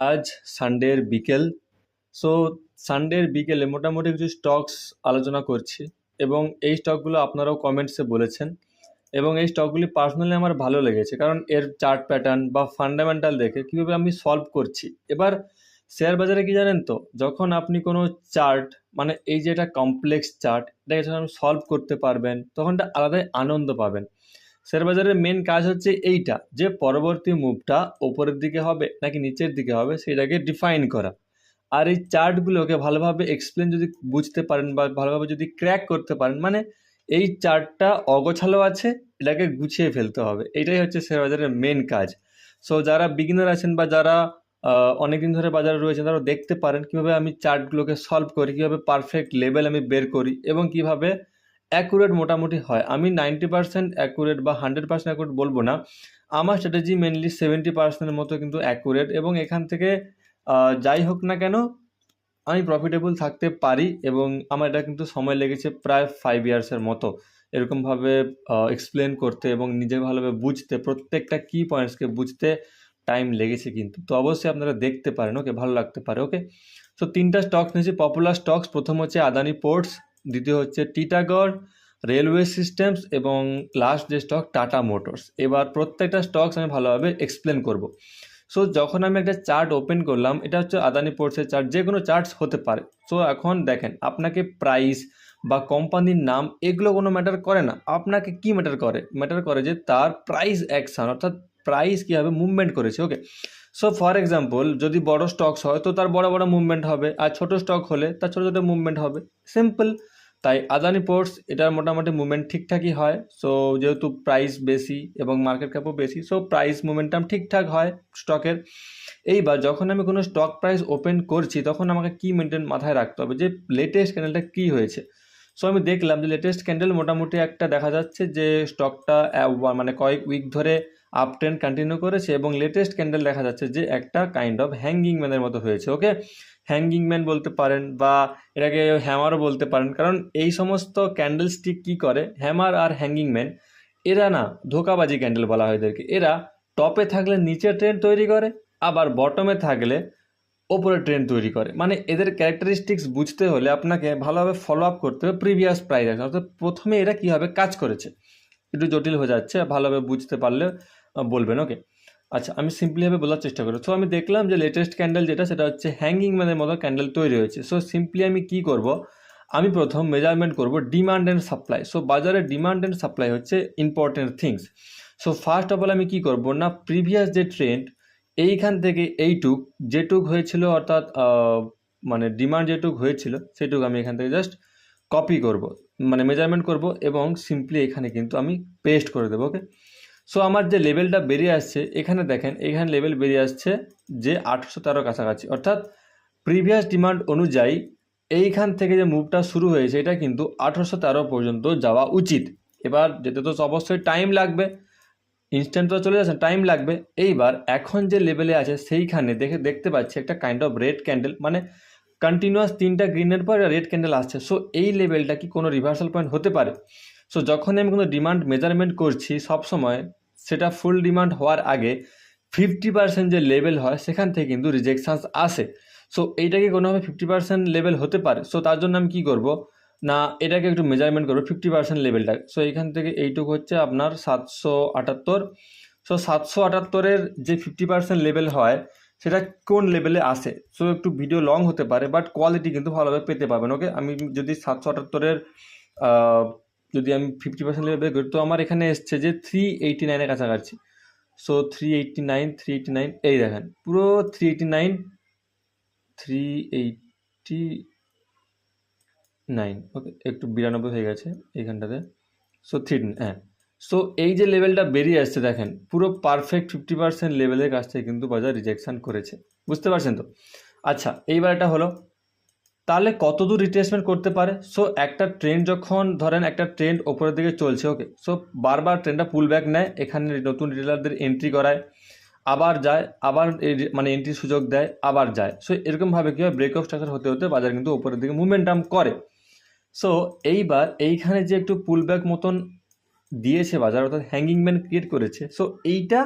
আজ সানডের বিকেল। সো সানডের বিকেলে মোটামুটি কিছু স্টকস আলোচনা করছি এবং এই স্টকগুলো আপনারাও কমেন্টসে বলেছেন এবং এই স্টকগুলি পার্সোনালি আমার ভালো লেগেছে কারণ এর চার্ট প্যাটার্ন বা ফান্ডামেন্টাল দেখে কীভাবে আমি সলভ করছি। এবার শেয়ার বাজারে কি জানেন তো, যখন আপনি কোনো চার্ট মানে এই যে এটা কমপ্লেক্স চার্ট এটাকে যখন সলভ করতে পারবেন, তখন এটা আলাদাই আনন্দ পাবেন। শেয়ার বাজারের মেন কাজ হচ্ছে এইটা, যে পরবর্তী মুভটা ওপরের দিকে হবে নাকি নিচের দিকে হবে সেটাকে ডিফাইন করা। আর এই চার্টগুলোকে ভালোভাবে এক্সপ্লেন যদি বুঝতে পারেন বা ভালোভাবে যদি ক্র্যাক করতে পারেন মানে এই চার্টটা অগোছালো আছে, এটাকে গুছিয়ে ফেলতে হবে। এটাই হচ্ছে শেয়ার বাজারের মেন কাজ। সো যারা বিগিনার আছেন বা যারা অনেকদিন ধরে বাজারে রয়েছেন, তারা দেখতে পারেন কীভাবে আমি চার্টগুলোকে সলভ করি, কীভাবে পারফেক্ট লেভেল আমি বের করি এবং কীভাবে অ্যাকুরেট মোটামুটি হয়। আমি নাইনটি পার্সেন্ট অ্যাকুরেট বা হান্ড্রেড পার্সেন্ট অ্যাকুরেট বলব না। আমার স্ট্র্যাটেজি মেনলি সেভেন্টি পার্সেন্টের মতো কিন্তু অ্যাকুরেট এবং এখান থেকে যাই হোক না কেন, আমি প্রফিটেবল থাকতে পারি এবং আমার এটা কিন্তু সময় লেগেছে প্রায় ফাইভ ইয়ার্সের মতো। এরকমভাবে এক্সপ্লেন করতে এবং নিজে ভালোভাবে বুঝতে, প্রত্যেকটা কি পয়েন্টসকে বুঝতে টাইম লেগেছে কিন্তু। তো অবশ্যই আপনারা দেখতে পারেন, ওকে, ভালো লাগতে পারে, ওকে? সো তিনটা স্টকস নিয়েছি পপুলার স্টকস প্রথম হচ্ছে আদানি পোর্টস দ্বিতীয় হচ্ছে টিটাগড় রেলওয়ে সিস্টেমস এবং লাস্ট যে স্টক, টাটা মোটরস। এবার প্রত্যেকটা স্টকস আমি ভালোভাবে এক্সপ্লেন করব। সো যখন আমি একটা চার্ট ওপেন করলাম, এটা হচ্ছে আদানি পোর্টসের চার্ট যে কোনো চার্টস হতে পারে। সো এখন দেখেন, আপনাকে প্রাইস বা কোম্পানির নাম এগুলো কোনো ম্যাটার করে না। আপনাকে কি ম্যাটার করে? ম্যাটার করে যে তার প্রাইস অ্যাকশন অর্থাৎ প্রাইস কীভাবে মুভমেন্ট করেছে ওকে সো ফর এক্সাম্পল যদি বড় স্টকস হয়, তো তার বড় বড় মুভমেন্ট হবে, আর ছোট স্টক হলে তার ছোটো ছোটো মুভমেন্ট হবে। সিম্পল তাই আদানি পোর্টস এটার মোটামুটি মুভমেন্ট ঠিকঠাকই হয়। সো যেহেতু প্রাইস বেশি এবং মার্কেট ক্যাপও বেশি সো প্রাইস মুভমেন্টাম ঠিকঠাক হয় স্টকের এইবার যখন আমি কোনো স্টক প্রাইস ওপেন করছি, তখন আমাকে কি মেনটেন মাথায় রাখতে হবে? যে লেটেস্ট ক্যান্ডেলটা কী হয়েছে? সো আমি দেখলাম যে লেটেস্ট ক্যান্ডেল মোটামুটি একটা দেখা যাচ্ছে যে স্টকটা মানে কয়েক উইক ধরে আপ ট্রেন্ড কন্টিনিউ করেছে এবং লেটেস্ট ক্যান্ডেল দেখা যাচ্ছে যে একটা কাইন্ড অফ হ্যাঙ্গিং ম্যানের মতো হয়েছে ওকে হ্যাঙ্গিং ম্যান বলতে পারেন বা এটাকে হ্যামারও বলতে পারেন, কারণ এই সমস্ত ক্যান্ডেল স্টিক কী করে? হ্যামার আর হ্যাঙ্গিং ম্যান এরা না ধোকাবাজি ক্যান্ডেল বলা হয় এদেরকে। এরা টপে থাকলে নিচে ট্রেন্ড তৈরি করে, আবার বটমে থাকলে ওপরে ট্রেন্ড তৈরি করে। মানে এদের ক্যারেক্টারিস্টিক্স বুঝতে হলে আপনাকে ভালোভাবে ফলো আপ করতে হবে প্রিভিয়াস প্রাইস অর্থাৎ প্রথমে এরা কীভাবে কাজ করেছে। একটু জটিল হয়ে যাচ্ছে, ভালোভাবে বুঝতে পারলে বলবেন ওকে আচ্ছা আমি সিম্পলিভাবে বলার চেষ্টা করি সো আমি দেখলাম যে লেটেস্ট ক্যান্ডেল যেটা, সেটা হচ্ছে হ্যাঙ্গিং ম্যানের মতো ক্যান্ডেল তৈরি হয়েছে। সো সিম্পলি আমি কি করব? আমি প্রথম মেজারমেন্ট করব ডিমান্ড অ্যান্ড সাপ্লাই সো বাজারে ডিমান্ড অ্যান্ড সাপ্লাই হচ্ছে important things so first of all আমি কি করব না প্রিভিয়াস যে ট্রেন্ড এইখান থেকে এইটুক, যেটুক হয়েছিল অর্থাৎ মানে ডিমান্ড যেটুক হয়েছিল, সেটুক আমি এখান থেকে জাস্ট কপি করব। মানে মেজারমেন্ট করব এবং সিম্পলি এখানে কিন্তু আমি পেস্ট করে দেবো ওকে সো আমার যে লেভেলটা বেরিয়ে আসছে, এখানে দেখেন, এখানে লেভেল বেরিয়ে আসছে যে আটশো তেরো কাছাকাছি। অর্থাৎ প্রিভিয়াস ডিমান্ড অনুযায়ী এইখান থেকে যে মুভটা শুরু হয়েছে, এটা কিন্তু আঠারোশো তেরো পর্যন্ত যাওয়া উচিত। এবার যেতে তো অবশ্যই টাইম লাগবে ইনস্ট্যান্ট তো চলে যাচ্ছে টাইম লাগবে। এইবার এখন যে লেভেলে আছে, সেইখানে দেখে, দেখতে পাচ্ছি একটা কাইন্ড অফ রেড ক্যান্ডেল মানে কন্টিনিউয়াস তিনটা গ্রিনের পর রেড ক্যান্ডেল আসছে। সো এই লেভেলটা কি কোনো রিভার্সাল পয়েন্ট হতে পারে? সো যখন আমি কোনো ডিমান্ড মেজারমেন্ট করছি, সবসময় সেটা ফুল ডিমান্ড হওয়ার আগে ফিফটি পার্সেন্ট যে লেভেল হয়, সেখান থেকে কিন্তু রিজেকশানস আসে। সো এইটাকে কোনোভাবে ফিফটি পার্সেন্ট লেভেল হতে পারে। সো তার জন্য আমি কী করব? না, এটাকে একটু মেজারমেন্ট করব ফিফটি পার্সেন্ট লেভেলটা সো এইখান থেকে এইটুকু হচ্ছে আপনার সাতশো আটাত্তর। সো সাতশো আটাত্তরের যে ফিফটি পার্সেন্ট লেভেল হয়, সেটা কোন লেভেলে আসে? সো একটু ভিডিও লং হতে পারে বাট কোয়ালিটি কিন্তু ভালোভাবে পেতে পারবেন ওকে আমি যদি সাতশো আটাত্তরের যদি আমি ফিফটি পার্সেন্ট লেভেল করি, তো আমার এখানে এসছে যে থ্রি এইটি নাইনের কাছাকাছি। So three eighty nine three eighty nine এই দেখেন, পুরো three eighty nine three eighty nine okay, একটু বিরানব্বই হয়ে গেছে এইখানটাতে। সো থ্রি হ্যাঁ। সো এই যে লেভেলটা বেরিয়ে আসছে, দেখেন, পুরো পারফেক্ট ফিফটি পার্সেন্ট লেভেলের কাছ থেকে কিন্তু বাজার রিজেকশান করেছে। বুঝতে পারছেন তো? আচ্ছা এইবার এটা হলো তাহলে কতদূর রিট্রেসমেন্ট করতে পারে? সো একটা ট্রেন্ড যখন ধরেন একটা ট্রেন্ড ওপরের দিকে চলছে ওকে সো বারবার ট্রেন্ডটা পুল ব্যাক নেয়, এখানে নতুন রিটেলারদের এন্ট্রি করায়, আবার যায়, আবার মানে এন্ট্রির সুযোগ দেয়, আবার যায়। সো এরকমভাবে কী হয় ব্রেক অফ স্ট্রাকচার হতে হতে বাজার কিন্তু ওপরের দিকে মুভমেন্টাম করে। সো এইবার এইখানে যে একটু পুল ব্যাক মতন দিয়েছে বাজার, অর্থাৎ হ্যাঙ্গিং ম্যান ক্রিয়েট করেছে সো এইটা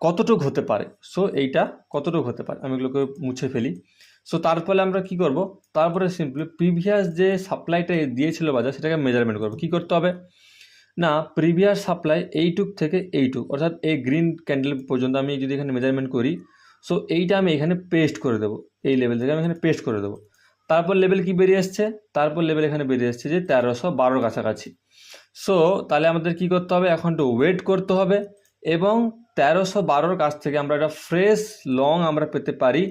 কতটুক হতে পারে? সো এইটা কতটুক হতে পারে? আমি এগুলোকে মুছে ফেলি। সো তারপরে আমরা কি করব? তারপরে সিম্পলি প্রিভিয়াস যে সাপ্লাইটা দিয়েছিল বাজার, সেটাকে মেজারমেন্ট করব। কী করতে হবে? না প্রিভিয়াস সাপ্লাই এইটুক থেকে এইটুক, অর্থাৎ এই গ্রিন ক্যান্ডেল পর্যন্ত আমি যদি এখানে মেজারমেন্ট করি সো এইটা আমি এখানে পেস্ট করে দেবো। এই লেভেল থেকে আমি এখানে পেস্ট করে দেবো। তারপর লেভেল কি বেরিয়ে এসছে তারপর লেভেল এখানে বেরিয়ে এসছে যে তেরোশো বারোর কাছাকাছি। সো তাহলে আমাদের কি করতে হবে? এখন একটু ওয়েট করতে হবে এবং তেরোশো বারোর কাছ থেকে আমরা একটা ফ্রেশ লং আমরা পেতে পারি।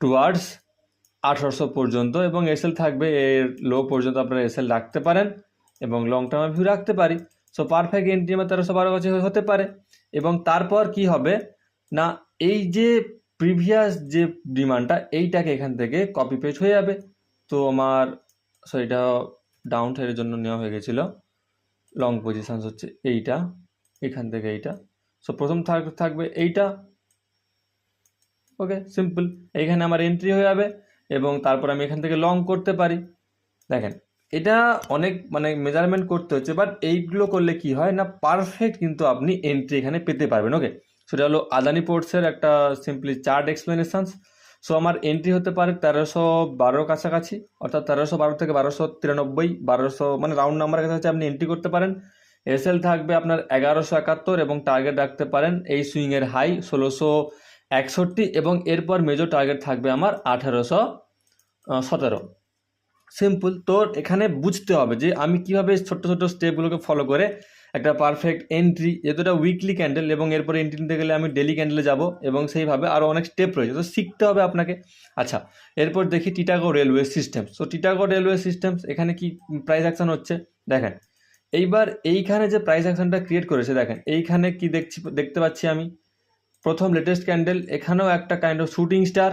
টুয়ার্ডস আঠারোশো পর্যন্ত এবং এসএল থাকবে এর লো পর্যন্ত আপনারা এসএল রাখতে পারেন এবং লং টার্ম ভিউ রাখতে পারি। সো পারফেক্ট এন্ট্রি আমার তেরোশো বারো কাছে হতে পারে এবং তারপর কি হবে? না, এই যে প্রিভিয়াস যে ডিমান্ডটা এইটাকে এখান থেকে কপি পেস্ট হয়ে যাবে। তো আমার সো এটা ডাউন সাইডের জন্য নেওয়া হয়ে গেছিল। লং পজিশানস হচ্ছে এইটা, এখান থেকে এইটা। সো প্রথম থাক- থাকবে এইটা ওকে সিম্পল এইখানে আমার এন্ট্রি হয়ে যাবে এবং তারপর আমি এখান থেকে লং করতে পারি। দেখেন, এটা অনেক মানে মেজারমেন্ট করতে হচ্ছে বাট এইগুলো করলে কি হয় না পারফেক্ট কিন্তু আপনি এন্ট্রি এখানে পেতে পারবেন ওকে সেটা হলো আদানি পোর্টসের একটা সিম্পলি চার্ট এক্সপ্লেনেশনস সো আমার এন্ট্রি হতে পারে তেরোশো বারোর কাছাকাছি, অর্থাৎ তেরোশো বারো থেকে বারোশো তিরানব্বই, বারোশো মানে রাউন্ড নাম্বারের কাছাকাছি আপনি এন্ট্রি করতে পারেন। এসএল থাকবে আপনার এগারোশো একাত্তর এবং টার্গেট রাখতে পারেন এই সুইংয়ের হাই ষোলোশো একষট্টি এবং এরপর মেজর টার্গেট থাকবে আমার আঠারোশো সতেরো। সিম্পল তো এখানে বুঝতে হবে যে আমি কীভাবে ছোট্ট ছোট্ট স্টেপগুলোকে ফলো করে একটা পারফেক্ট এন্ট্রি এটা উইকলি ক্যান্ডেল এবং এরপরে এন্ট্রি নিতে গেলে আমি ডেলি ক্যান্ডেলে যাব এবং সেইভাবে আরও অনেক স্টেপ রয়েছে। তো শিখতে হবে আপনাকে। আচ্ছা এরপর দেখি Titagarh railway system so Titagarh railway systems এখানে কি প্রাইস অ্যাকশন হচ্ছে? দেখেন, এইবার এইখানে যে প্রাইস অ্যাকশনটা ক্রিয়েট করেছে, দেখেন, এইখানে কি দেখছি, দেখতে পাচ্ছি আমি? প্রথম লেটেস্ট ক্যান্ডেল এখানেও একটা কাইন্ড অফ শুটিং স্টার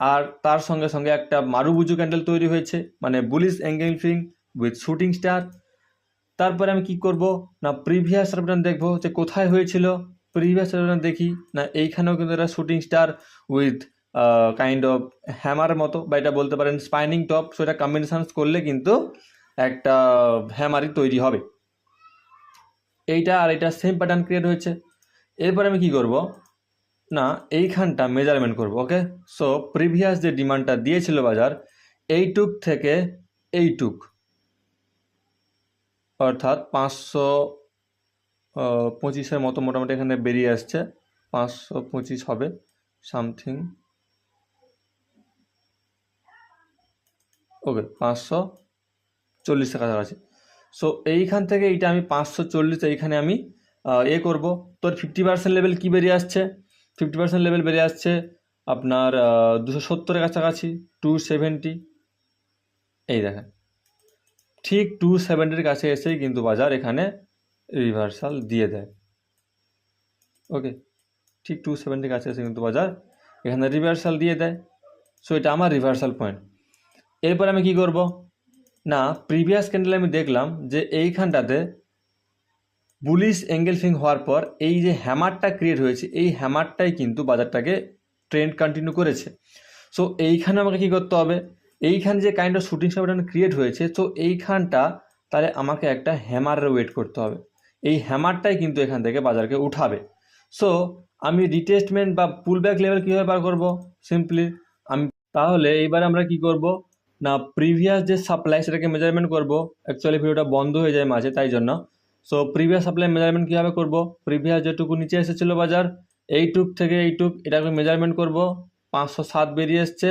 আর তার সঙ্গে সঙ্গে একটা মারুবুজু ক্যান্ডেল তৈরি হয়েছে মানে bullish engulfing with shooting star তারপরে আমি কি করব? না প্রিভিয়াস সার্ভেটান দেখব যে কোথায় হয়েছিল। প্রিভিয়াস সার্ভেটান দেখি, না, এইখানেও কিন্তু একটা shooting star with kind of hammer মতো, বা এটা বলতে পারেন স্পাইনিং টপ সো এটা কম্বিনেশনস করলে কিন্তু একটা হ্যামারই তৈরি হবে। এইটা আর এটা সেম প্যাটার্ন ক্রিয়েট হয়েছে। এরপর আমি কি করব? না, এইখানটা মেজারমেন্ট করব ওকে সো প্রিভিয়াস যে ডিমান্ডটা দিয়েছিল বাজার, এইটুক থেকে এইটুক। অর্থাৎ পাঁচশো পঁচিশের মতো মোটামুটি এখানে বেরিয়ে আসছে, পাঁচশো পঁচিশ হবে সামথিং ওকে পাঁচশো চল্লিশের কাছাকাছি। সো এইখান থেকে এইটা আমি পাঁচশো চল্লিশ, এইখানে আমি এ করব। তোর ফিফটি পার্সেন্ট লেভেল কী বেরিয়ে আসছে? ফিফটি পার্সেন্ট লেভেল বেরিয়ে আসছে। আপনার দুশো সত্তরের কাছাকাছি টু সেভেন্টি এই দেখেন। ঠিক টু সেভেন্টির কাছে এসেই কিন্তু বাজার এখানে রিভার্সাল দিয়ে দেয়। ওকে ঠিক টু সেভেন্টির কাছে এসে কিন্তু বাজার এখানে রিভার্সাল দিয়ে দেয়। সো এটা আমার রিভার্সাল পয়েন্ট এরপর আমি কি করব? না প্রিভিয়াস ক্যান্ডেলে আমি দেখলাম যে এইখানটাতে বুলিশ এঙ্গেলফিং হওয়ার পর এই যে হ্যামারটা ক্রিয়েট হয়েছে, এই হ্যামারটাই কিন্তু বাজারটাকে ট্রেন্ড কন্টিনিউ করেছে। সো এইখানে আমাকে কি করতে হবে? এইখানে যে kind of shooting star create হয়েছে সো এইখানটা তাহলে আমাকে একটা হ্যামারের ওয়েট করতে হবে। এই হ্যামারটাই কিন্তু এখান থেকে বাজারকে উঠাবে। সো আমি রিটেস্টমেন্ট বা পুলব্যাক লেভেল কীভাবে বার করব? সিম্পলি আমি তাহলে এইবার আমরা কি করব? না প্রিভিয়াস যে সাপ্লাই সেটাকে মেজারমেন্ট করব। অ্যাকচুয়ালি ভিডিওটা বন্ধ হয়ে যায় মাঝে, তাই জন্য সো প্রিভিয়াস সাপ্লাই মেজারমেন্ট কীভাবে করব? প্রিভিয়াস যেটুকু নিচে এসেছিল বাজার এইটুক থেকে এইটুক এটাকে মেজারমেন্ট করব। পাঁচশো সাত বেরিয়ে এসছে,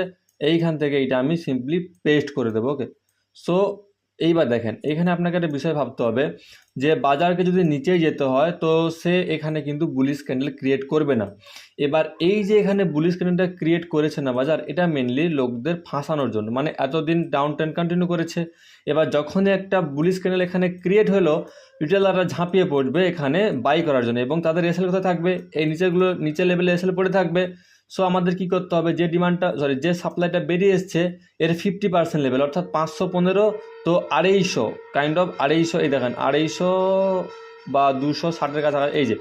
এইখান থেকে এইটা আমি সিম্পলি পেস্ট করে দেবো ওকে সো এইবার দেখেন, এখানে আপনাকে একটা বিষয় ভাবতে হবে যে বাজারকে যদি নিচেই যেতে হয়, তো সে এখানে কিন্তু বুলিশ ক্যান্ডেল ক্রিয়েট করবে না। এবার এই যে এখানে বুলিশ ক্যান্ডেলটা ক্রিয়েট করেছে না বাজার, এটা মেনলি লোকদের ফাঁসানোর জন্য মানে এতদিন ডাউন ট্রেন কন্টিনিউ করেছে। এবার যখনই একটা বুলিশ ক্যান্ডেল এখানে ক্রিয়েট হলো রিটেলাররা ঝাঁপিয়ে পড়বে এখানে বাই করার জন্য এবং তাদের এসএল কোথায় থাকবে? এই নিচেগুলো নিচে লেভেলে এসএল পড়ে থাকবে। সো আমাদের কি করতে হবে? যে ডিমান্ডটা সরি যে সাপ্লাইটা বেরিয়ে এসছে, এর ফিফটি পার্সেন্ট লেভেল অর্থাৎ পাঁচশো পনেরো তো আড়াইশো কাইন্ড অফ আড়াইশো, এই দেখেন, আড়াইশো বা দুশো ষাটের কাছাকাছি, এই যে,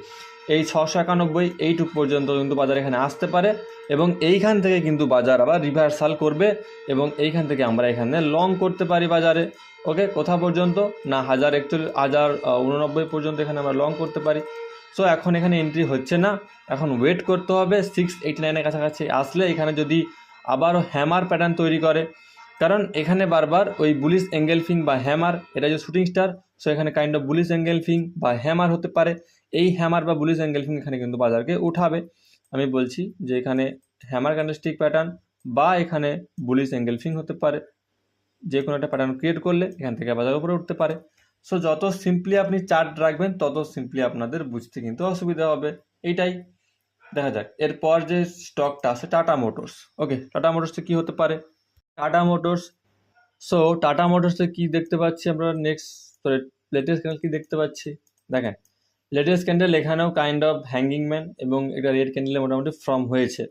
এই ছশো একানব্বই, এইটুক পর্যন্ত কিন্তু বাজার এখানে আসতে পারে এবং এইখান থেকে কিন্তু বাজার আবার রিভার্সাল করবে এবং এইখান থেকে আমরা এখানে লং করতে পারি বাজারে ওকে কোথা পর্যন্ত? না, হাজার একচল্লিশ, হাজার উননব্বই পর্যন্ত এখানে আমরা লং করতে পারি। সো এখন এখানে এন্ট্রি হচ্ছে না। এখন ওয়েট করতে হবে। সিক্স এইটি নাইনের কাছাকাছি আসলে এখানে যদি আবারও হ্যামার প্যাটার্ন তৈরি করে, কারণ এখানে বারবার ওই বুলিশ এঙ্গেলফিং বা হ্যামার এটা যে শুটিং স্টার সো এখানে কাইন্ড অফ বুলিশ এঙ্গেলফিং বা হ্যামার হতে পারে। এই হ্যামার বা বুলিশ এঙ্গেলফিং এখানে কিন্তু বাজারকে উঠাবে। আমি বলছি যে এখানে হ্যামার ক্যান্ডেলস্টিক প্যাটার্ন বা এখানে বুলিশ এঙ্গেলফিং হতে পারে। যে কোনো একটা প্যাটার্ন ক্রিয়েট করলে এখান থেকে বাজার উপরে উঠতে পারে। সো যত সিম্পলি আপনি চার্ট রাখবেন, তত সিম্পলি আপনাদের বুঝতে কিন্তু অসুবিধা হবে। এইটাই দেখা যাক। এরপর যে স্টকটা আছে টাটা মোটরস ওকে টাটা মোটরসে কি হতে পারে? টাটা মোটরস সো টাটা মোটরসে কি দেখতে পাচ্ছি আমরা নেক্সট লেটেস্ট ক্যান্ডেল কি দেখতে পাচ্ছি? দেখেন লেটেস্ট ক্যান্ডেল এখানেও কাইন্ড অফ হ্যাঙ্গিং ম্যান এবং এটা রেড ক্যান্ডেলে মোটামুটি ফর্ম হয়েছে।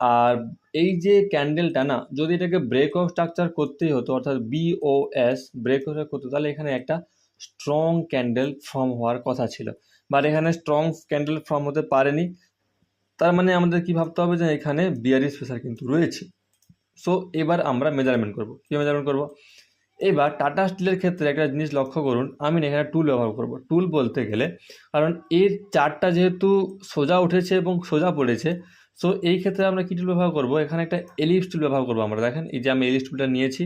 আর এই যে ক্যান্ডেলটা না, যদি এটাকে ব্রেক অফ স্ট্রাকচার করতেই হতো, অর্থাৎ বিওএস ব্রেক অফ করতো তাহলে এখানে একটা স্ট্রং ক্যান্ডেল ফর্ম হওয়ার কথা ছিল। বাট এখানে স্ট্রং ক্যান্ডেল ফর্ম হতে পারেনি। তার মানে আমাদের কি ভাবতে হবে যে এখানে বিয়ারিস প্রেসার কিন্তু রয়েছে। সো এবার আমরা মেজারমেন্ট করব। কী মেজারমেন্ট করব? এবার টাটা স্টিলের ক্ষেত্রে একটা জিনিস লক্ষ্য করুন। আমি এখানে টুল ব্যবহার করব। টুল বলতে গেলে, কারণ এর চারটা যেহেতু সোজা উঠেছে এবং সোজা পড়েছে সো এই ক্ষেত্রে আমরা কী টুল ব্যবহার করব? এখানে একটা এলিপস টুল ব্যবহার করব আমরা। দেখেন, এই যে আমি এলিপস টুলটা নিয়েছি।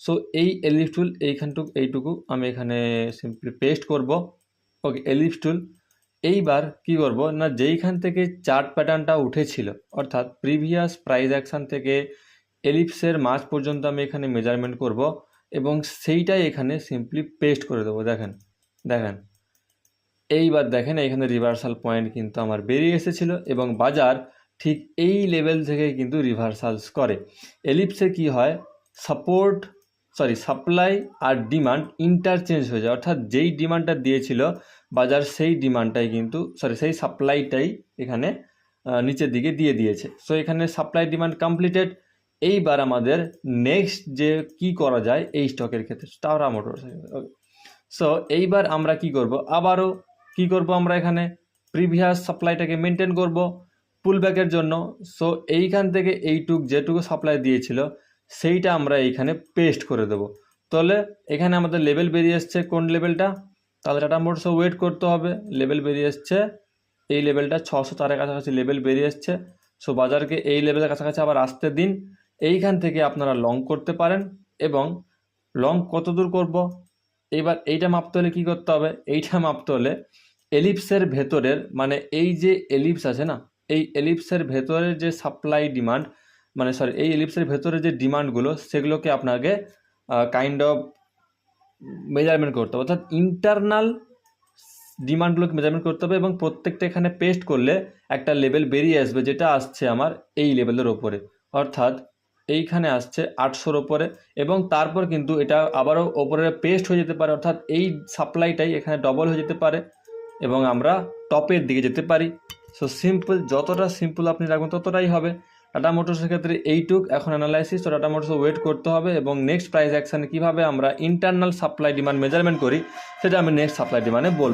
সো এই এলিপস টুল এইখানটুকু, এইটুকু আমি এখানে সিম্পলি পেস্ট করব। ওকে এলিপস টুল এইবার কি করব? না, যেইখান থেকে চার্ট প্যাটার্নটা উঠেছিল, অর্থাৎ প্রিভিয়াস প্রাইস অ্যাকশন থেকে এলিপসের মাঝ পর্যন্ত আমি এখানে মেজারমেন্ট করব এবং সেইটাই এখানে সিম্পলি পেস্ট করে দেবো। দেখেন দেখেন। এইবার দেখেন, এখানে রিভার্সাল পয়েন্ট কিন্তু আমার বেরিয়ে এসেছিল এবং বাজার ঠিক এই লেভেল থেকে কিন্তু রিভার্সালস করে। এলিপসে কি হয়? সাপোর্ট সরি সাপ্লাই আর ডিমান্ড ইন্টারচেঞ্জ হয়ে যায়। অর্থাৎ যেই ডিমান্ডটা দিয়েছিল, বাজার সেই ডিমান্ডটাই কিন্তু সরি সেই সাপ্লাইটাই এখানে নিচের দিকে দিয়ে দিয়েছে। সো এখানে সাপ্লাই ডিমান্ড কমপ্লিটেড এইবার আমাদের নেক্সট যে কি করা যায়, এই স্টকের ক্ষেত্রে টাওরা মোটরস সো এইবার আমরা কি করব? আবারও কি করব আমরা এখানে? প্রিভিয়াস সাপ্লাইটাকে মেনটেন করব। পুলব্যাকের জন্য। সো এইখান থেকে এইটুক যেটুকু সাপ্লাই দিয়েছিল, সেইটা আমরা এইখানে পেস্ট করে দেবো। তাহলে এখানে আমাদের লেভেল বেরিয়ে এসছে কোন লেভেলটা তাহলে টাটা মোটরসও ওয়েট করতে হবে। লেভেল বেরিয়ে এসছে, এই লেভেলটা ছশো চারের কাছাকাছি লেভেল বেরিয়ে এসছে। সো বাজারকে এই লেভেলের কাছাকাছি আবার আসতে দিন। এইখান থেকে আপনারা লং করতে পারেন এবং লং কত দূর করব? এইবার এইটা মাপতে হলে কী করতে হবে? এইটা মাপতে হলে এলিপসের ভেতরের মানে এই যে এলিপস আছে না এই এলিপসের ভেতরের যে সাপ্লাই ডিমান্ড মানে সরি এই এলিপসের ভেতরে যে ডিমান্ডগুলো সেগুলোকে আপনাকে কাইন্ড অফ মেজারমেন্ট করতে হবে। অর্থাৎ ইন্টারনাল ডিমান্ডগুলোকে মেজারমেন্ট করতে হবে এবং প্রত্যেকটা এখানে পেস্ট করলে একটা লেভেল বেরিয়ে আসবে যেটা আসছে আমার এই লেভেলের ওপরে। অর্থাৎ এইখানে আসছে আটশোর ওপরে এবং তারপর কিন্তু এটা আবারও ওপরে পেস্ট হয়ে যেতে পারে। অর্থাৎ এই সাপ্লাইটাই এখানে ডবল হয়ে যেতে পারে এবং আমরা টপের দিকে যেতে পারি। সো সিম্পল যতটা সিম্পল আপনি রাখবেন, ততটাই হবে। টাটা মোটরসের ক্ষেত্রে এইটুক এখন অ্যানালাইসিস তো টাটা মোটরস ওয়েট করতে হবে এবং নেক্সট প্রাইস অ্যাকশানে কীভাবে আমরা ইন্টারনাল সাপ্লাই ডিমান্ড মেজারমেন্ট করি, সেটা আমি নেক্সট সাপ্লাই ডিমান্ডে বলব।